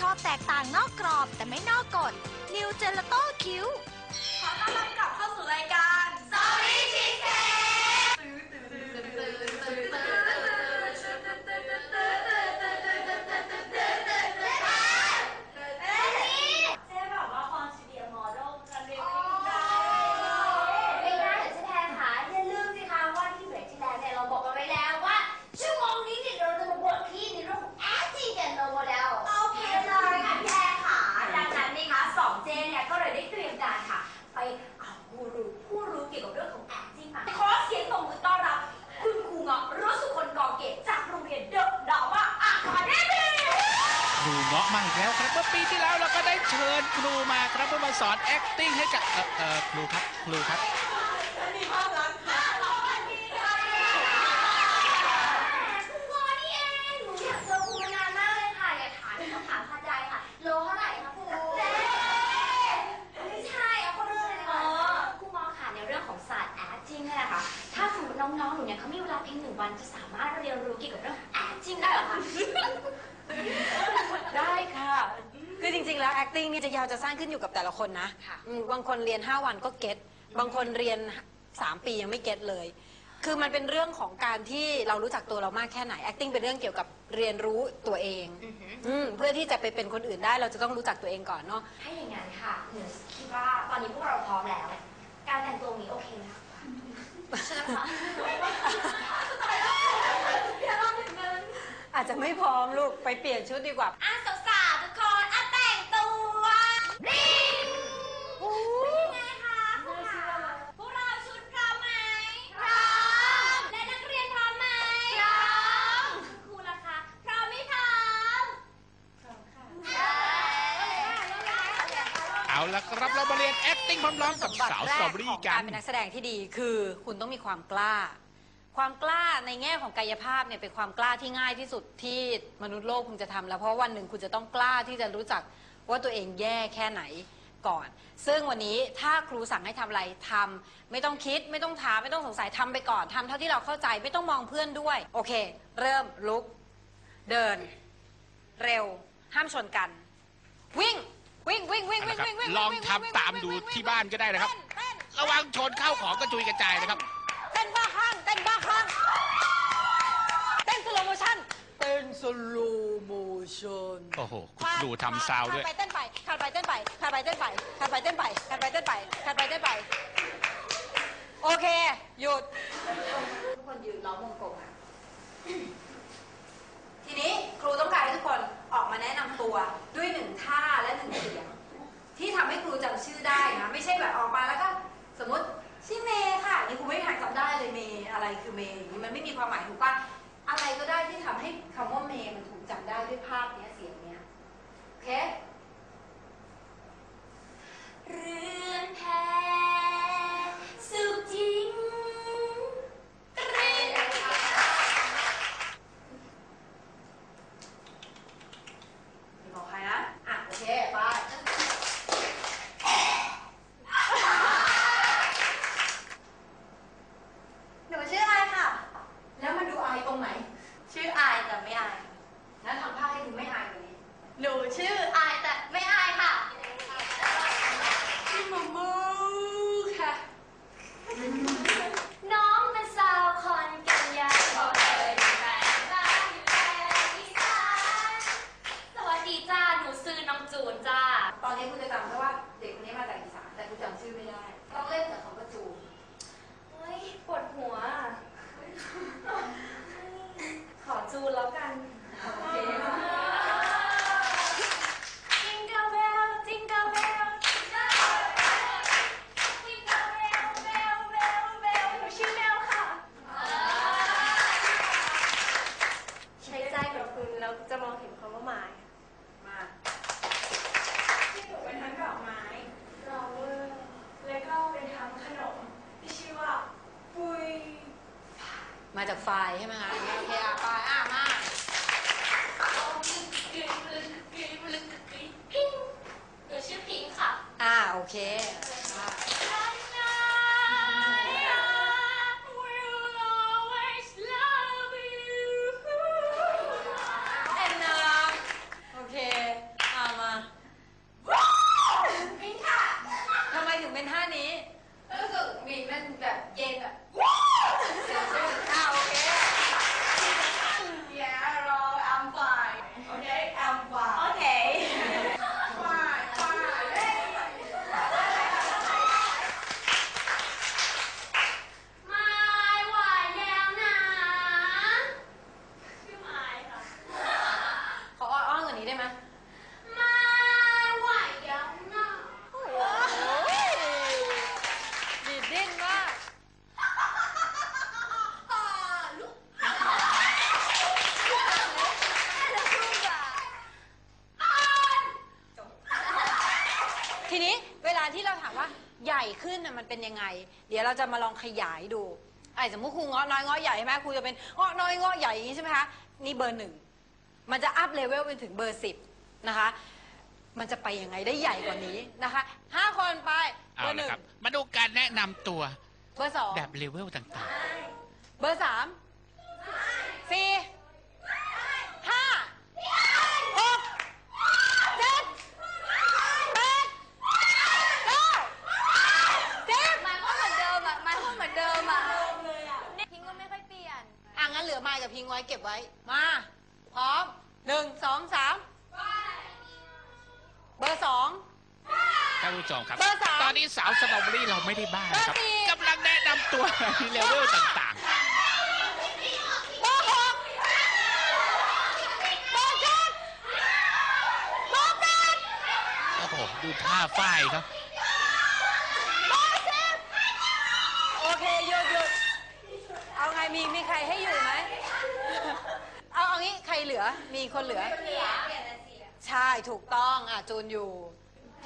ชอบแตกต่างนอกกรอบแต่ไม่นอกกฎ New Gelato Q ขอต้อนรับกลับเข้าสู่รายการ Sorry She Said เจ๊แบบว่าคอนซีเดียมอเดลกันเรียนได้ ไม่ได้เหรอเจ๊แพรคะอย่าลืมสิคะว่าที่เบรกที่แล้วเนี่ยเราบอกกันไว้แล้วว่าชั่วโมงนี้เนี่ยเราจะมาบทที่ในเรื่องของ acting กันโนโมเดล โอเคเลยค่ะพี่แอร์ค่ะ ดังนั้นนะคะสองเจนเนี่ยก็เลยได้เตรียมการค่ะ ไปเอาผู้รู้ผู้รู้เกี่ยวกับเรื่องของ acting มาขอเสียงตบมือต้อนรับ คุณครูเงาะรู้สุคนกอเกตจากโรงเรียนเดอะดอว่าอาคาเดมี่ ครูเงาะมาอีกแล้วครับเมื่อปีที่แล้วเราก็ได้เชิญ ครูมาครับเพื่อมาสอน acting ให้กับเออเออครูครับครูครับ มีภาพลักษณ์ค่ะสวัสดีค่ะ คุณพ่อนี่เองหนูอยากเจอครูมานานมากเลยค่ะอยากถามคำถามคาใจค่ะโลเท่าไหร่คะครูไม่ใช่เอาคนอื่นเลยค่ะครูมอค่ะในเรื่องของศาสตร์ acting เนี่ยนะคะถ้าสมมติน้องๆหนูเนี่ยเขามีเวลาเพียงหนึ่งวันจะสามารถเรียนรู้เกี่ยวกับเรื่อง acting ได้เหรอคะ ได้ค่ะ คือจริงๆ แล้ว acting นี่จะ ยาวจะสั้นขึ้นอยู่กับแต่ละคนนะค่ะ อืมบางคนเรียน 5 วันก็เก็ตบางคนเรียน 3 ปียังไม่เก็ตเลย คือมันเป็นเรื่องของการที่เรารู้จักตัวเรามากแค่ไหน acting เป็นเรื่องเกี่ยวกับเรียนรู้ตัวเองอืมเพื่อที่จะไปเป็นคนอื่นได้เราจะต้องรู้จักตัวเองก่อนเนาะ ถ้าอย่างนั้นค่ะหนูคิดว่าตอนนี้พวกเราพร้อมแล้ว การแต่งตัวนี้โอเคนะใช่ไหมคะอาจจะไม่พร้อมลูกไปเปลี่ยนชุดดีกว่า อะสาวๆทุกคนอะแต่งตัวริงเป็นยังไงคะพวกเราพวกเราชุดพร้อมไหมพร้อมและนักเรียนพร้อมไหมพร้อมคุณครูล่ะคะพร้อมไหมพร้อมพร้อมค่ะ เอาละครับเรามาเรียน acting พร้อมๆกับสาวสตรอเบอรี่ ของกัการเป็นนักแสดงที่ดีคือคุณต้องมีความกล้า ความกล้าในแง่ของกายภาพเนี่ยเป็นความกล้าที่ง่ายที่สุดที่มนุษย์โลกคุณจะทำแล้วเพราะวันหนึ่งคุณจะต้องกล้าที่จะรู้จักว่าตัวเองแย่แค่ไหนก่อน ซึ่งวันนี้ถ้าครูสั่งให้ทำอะไรทำไม่ต้องคิดไม่ต้องถามไม่ต้องสงสัยทำไปก่อนทำเท่าที่เราเข้าใจไม่ต้องมองเพื่อนด้วย โอเค เริ่มลุก เดิน เร็ว ห้ามชนกัน วิ่ง วิ่งวิ่งวิ่งวิ่งวิ่งวิ่งลองทำตามดูที่บ้านก็ได้นะครับ เต้ ระวังชนเข้าของกระจุยกระจายนะครับ เต้นบ้าคลั่งเต้นบ้าคลั่งเต้นสโลโมชั่นเต้นสโลโมชั่นโอ้โหครูทำซาวด์ด้วย ขัดไปเต้นไปขัดไปเต้นไปขัดไปเต้นไปขัดไปเต้นไปขัดไปเต้นไปขัดไปเต้นไป โอเค หยุด ทุกคนยืนล้อมวงกลมค่ะ ไฟล์ใช่ไหมคะ ญ่ขึ้นน่ะมันเป็นยังไง เดี๋ยวเราจะมาลองขยายดูไอ้สมมติครูเงาะน้อยเงาะใหญ่ใช่ไหมครูจะเป็นเงาะน้อยเงาะใหญ่อย่างนี้ใช่ไหมคะนี่เบอร์หนึ่งมันจะอัพเลเวลไปถึงเบอร์สิบนะคะ มันจะไปยังไงได้ใหญ่กว่านี้นะคะห้าคนไปเบเอาอร์หละนึ่งครับ มาดูการแนะนำตัวเบอร์สองแบบเลเวลต่างเบอร์สามสี่ห้าหกเจ็ดแปดเก้าสิบ มันก็เหมือนเดิมอะ มันก็เหมือนเดิมอะพิงก็ไม่ค่อยเปลี่ยน อะงั้นเหลือ ไม้กับพิงไว้เก็บไว้ มา พร้อมหนึ่งสองสามเบอร์สองๆท่านผู้ชมครับ เบอร์สามตอนนี้สาวสตรอเบอรี่เราไม่ได้บ้านะครับเบอร์สี่ กำลังแนะนำตัวในเลเวลต่างเบอร์หกเบอร์เจ็ดเบอร์แปดๆ โอ้โห ดูท่าฝ้ายครับเบอร์สิบโอเคหยุดหยุดเอาไงมีมีใครให้อยู่ ลือ มีคนเหลือ ใช่ถูกต้องอะจูนอยู่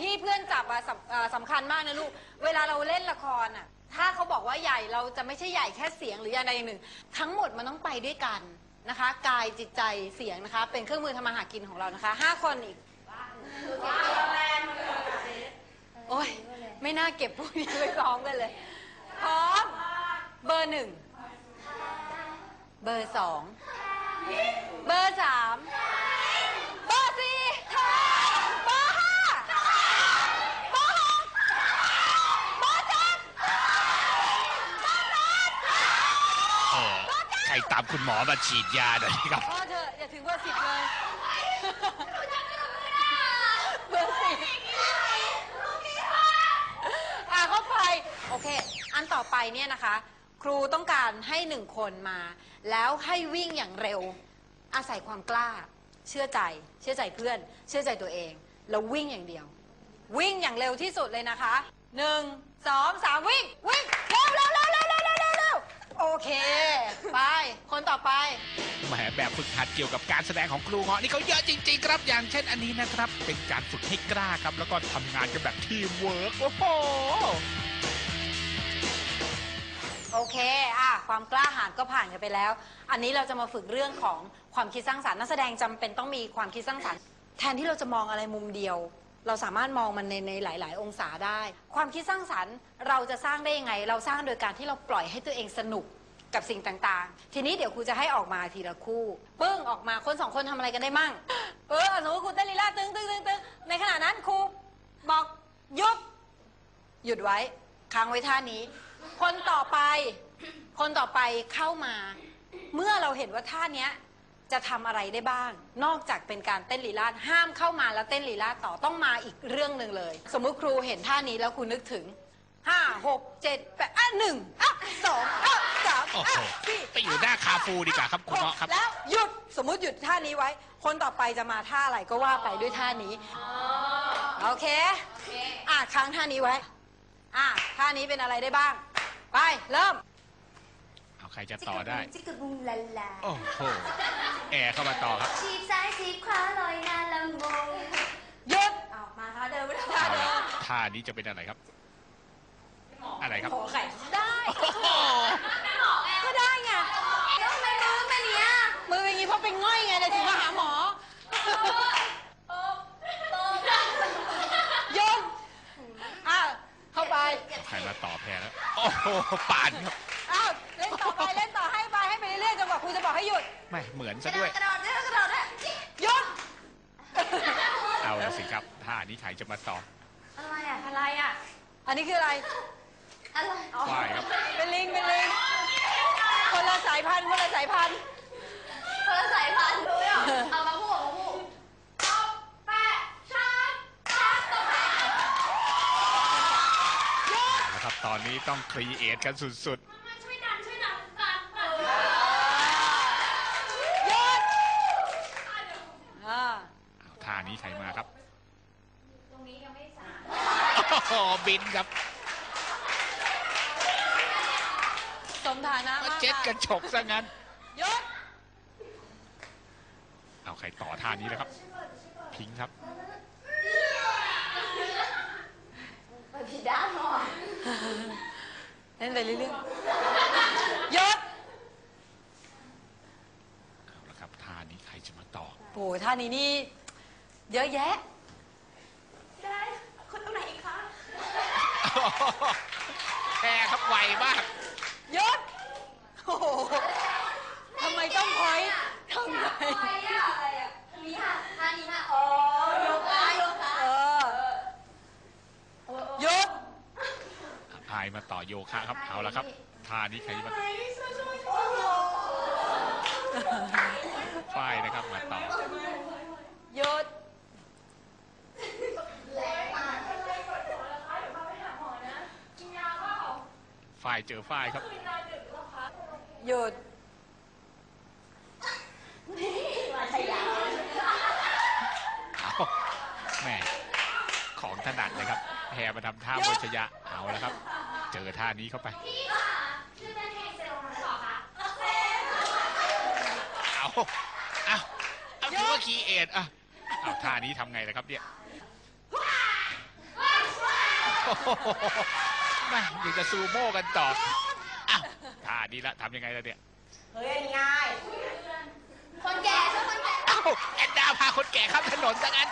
ที่เพื่อนจับอะสำอ่าสำคัญมากนะลูก เวลาเราเล่นละครอะ ถ้าเขาบอกว่าใหญ่เราจะไม่ใช่ใหญ่แค่เสียงหรืออย่างใดอย่างหนึ่ง ทั้งหมดมันต้องไปด้วยกันนะคะ กายจิตใจเสียงนะคะ เป็นเครื่องมือทำมาหากินของเรานะคะห้าคนอีกโอ้ยไม่น่าเก็บพวกนี้ไว้พร้อมกันเลยพร้อมเบอร์หนึ่ง เบอร์สอง เบอร์สามเบอร์สี่เบอร์ห้าเบอร์หกเบอร์เจ็ดเบอร์แปดเออใครตามคุณหมอมาฉีดยาหน่อยครับ พอเถอะอย่าถึงเบอร์สิบเลย เบอร์สิบอะเข้าไป โอเค อันต่อไปเนี่ยนะคะ ครูต้องการให้หนึ่งคนมา แล้วให้วิ่งอย่างเร็ว อาศัยความกล้า เชื่อใจ เชื่อใจเพื่อน เชื่อใจตัวเอง แล้ววิ่งอย่างเดียว วิ่งอย่างเร็วที่สุดเลยนะคะหนึ่งสองสามวิ่ง วิ่ง เร็วเร็วเร็วเร็วเร็วเร็วเร็วเร็วโอเค ไป คนต่อไป แหมแบบฝึกหัดเกี่ยวกับการแสดงของครูเงาะนี่เขาเยอะจริงๆครับ อย่างเช่นอันนี้นะครับ เป็นการฝึกให้กล้าครับ แล้วก็ทำงานกันแบบทีมเวิร์กโอ้โห โอเคอะความกล้าหาญก็ผ่านกันไปแล้ว อันนี้เราจะมาฝึกเรื่องของความคิดสร้างสรรค์นักแสดงจำเป็นต้องมีความคิดสร้างสรรค์ แทนที่เราจะมองอะไรมุมเดียว เราสามารถมองมันในในหลาย ๆ องศาได้ ความคิดสร้างสรรค์เราจะสร้างได้ยังไง เราสร้างโดยการที่เราปล่อยให้ตัวเองสนุกกับสิ่งต่าง ๆ ทีนี้เดี๋ยวครูจะให้ออกมาทีละคู่ปึ้งออกมาคนสองคนทำอะไรกันได้มั่งเออสมมติครูเต้นลีลาตึงตึงตึงตึงในขณะนั้นครูบอกหยุด หยุดไว้ ค้างไว้ท่านี้ คนต่อไป คนต่อไปเข้ามา เมื่อเราเห็นว่าท่าเนี้ยจะทำอะไรได้บ้าง นอกจากเป็นการเต้นลีลาดห้ามเข้ามาแล้วเต้นลีลาดต่อต้องมาอีกเรื่องหนึ่งเลย สมมุติครูเห็นท่านี้แล้วครูนึกถึงห้าหกเจ็ดแปดอะหนึ่งอะสองอะสามโอ้อะโหสี่ไปอยู่หน้าคาฟูดีกว่าครับครูเงาะครับ แล้วหยุดสมมุติหยุดท่านี้ไว้ คนต่อไปจะมาท่าอะไรก็ว่าไปด้วยท่านี้โอเคอะค้างท่านี้ไว้ อะท่านี้เป็นอะไรได้บ้าง ไป เริ่ม เอาใครจะต่อได้จิกกะบุงลาลาโอ้โหแอร์เข้ามาต่อครับจีบซ้ายจีบขวาลอยหน้าละงงหยุดออกมาค่ะเดินไปท่าเอาเดิละมท่านี้จะเป็นอะไรครับ อะไรครับขอไข่ได้ โอ้โห ก็ได้ไง แล้วทำไมมือเป็นอย่างเนี้ย มือเป็นอย่างงี้เพราะเป็นง่อยไงเลยถึงมาหาหมอหยุดอะเข้าไป เอาใครมาต่อแพรแล้ว โอ้โหปานครับอ้าวเล่นต่อไปเล่นต่อให้ไปให้ไปเรื่อยๆจนกว่าครูจะบอกให้หยุดไม่เหมือนกซะระโดด้วยดกระโดดด้วยกระโดดด้วยหยุดเอาละสิครับท่านี้ใครจะมาต่ออะไรอะอะไรอะอันนี้คืออะไรอะไรอ๋อว่ายครับเป็นลิงเป็นลิงคนละสายพันธุ์คนละสายพันธุ์คนละสายพันธุ์ด้วยอะเอามาพูดมาพูดตบแปะชาร์จชาร์จตบแปะ นะครับ ตอนนี้ต้องครีเอทกันสุดช่วยดันช่วยดันดันดันหยุดอ่าๆเอาท่านี้ใครมาครับตรงนี้ยังไม่สาโอ้โหบินครับสมฐานะมากเจ็ดกระค่ะฉกซะงั้น หยุดเอาใครต่อท่านี้แล้วครับ พิงค์ครับ ล่นไปเรื่อยๆหยุดเอาละครับท่านี้ใครจะมาต่อโอ้โหท่านี้นี่ เยอะแยะ ได้คนตรงไหนอีกคะ แพรครับไวมากหยุดโอ้โหทำไมต้องพอยต์ทำไม มาต่อโยคะครับเอาละครับท่านี้ใครมาฝ้ายนะครับมาต่อหยุดฝ้ายเจอฝ้ายครับหยุดเอาแหม่ของถนัดเลยครับแพรมาทำท่าโมชยะเอาแล้วครับ เจอท่านี้เข้าไปพี่ค่ะชื่อเป็นเพลงเซลล์หรือเปล่าคะเอาเอาเอาถือว่าคีเอทอะเอาท่านี้ทำไงล่ะครับเนี่ยโอ้โหแม่ยังจะซูโม่กันต่ออ้าวท่านี้ละทำยังไงล่ะเนี่ย เฮ้ยอันนี้ง่าย คนแก่ช่วยคนแก่ เอ้าแอนดาพาคนแก่ข้ามถนนซะงั้น